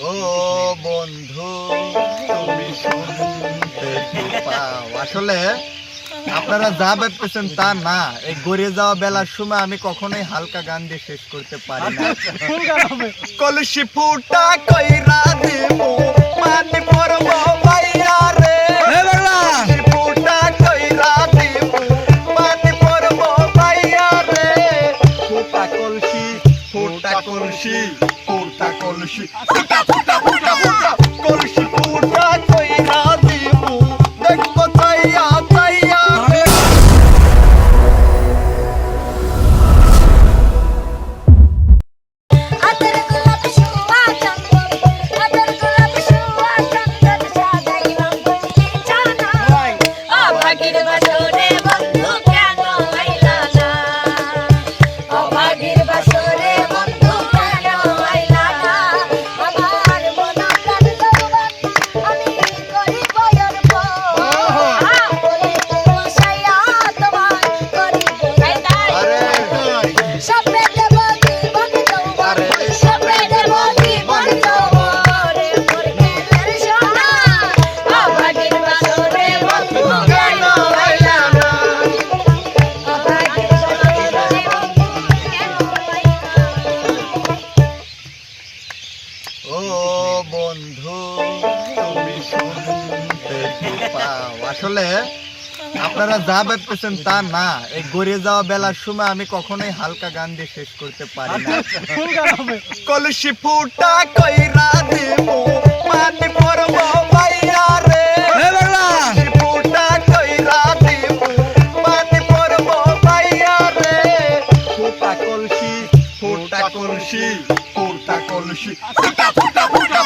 ও বন্ধু তুমি শুনতে আসলে আপনারা যা ভাবতেছেন তা না। এই গড়িয়ে যাওয়া বেলার সময় আমি কখনোই হালকা গান দিয়ে শেষ করতে পারি না। কলসি ফুটা কইরা দিব Aquí get va a আসলে আপনারা যা ভাবতেছেন তা না। এই গড়িয়ে যাওয়া বেলার সময় আমি কখনোই হালকা গান দিয়ে শেষ করতে পারি না। কলসি ফুটা কইরা দিব মাটি পরব ভাইয়া রে। কলসি ফুটা কলসি ফুটা কলসি ফুটা ফুটা ফুটা।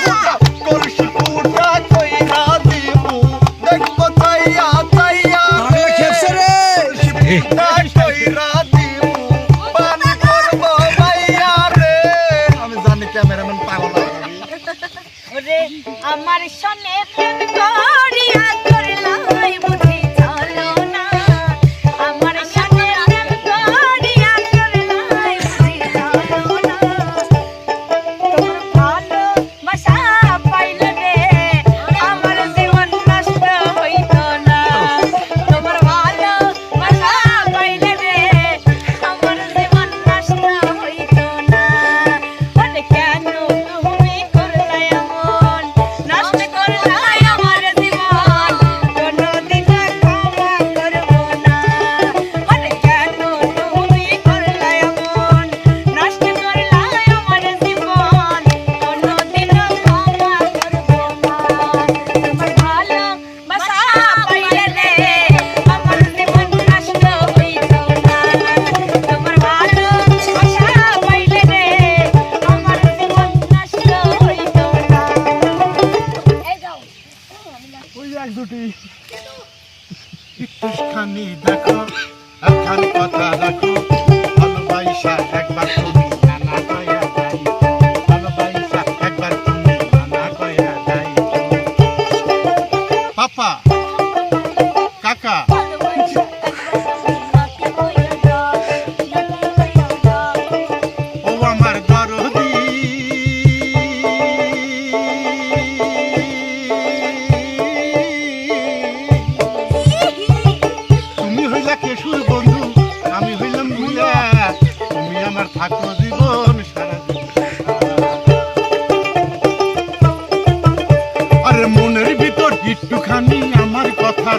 আমার সনে করিয়া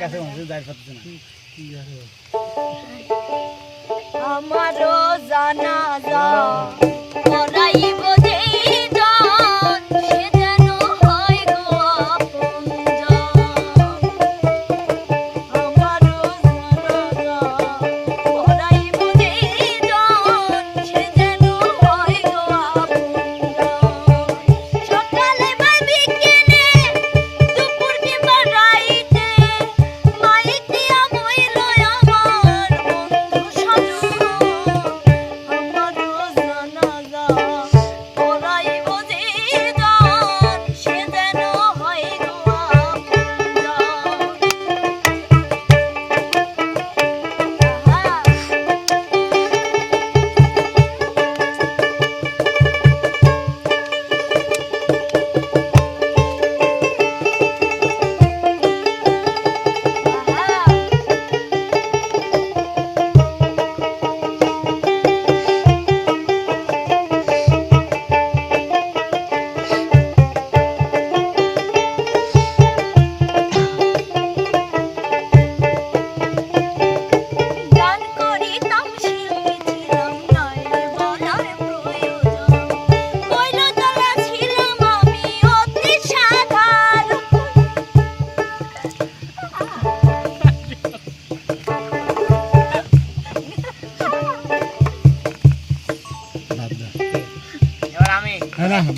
কাছে মানুষ যাই পাচ্ছে না আমারও জানা যা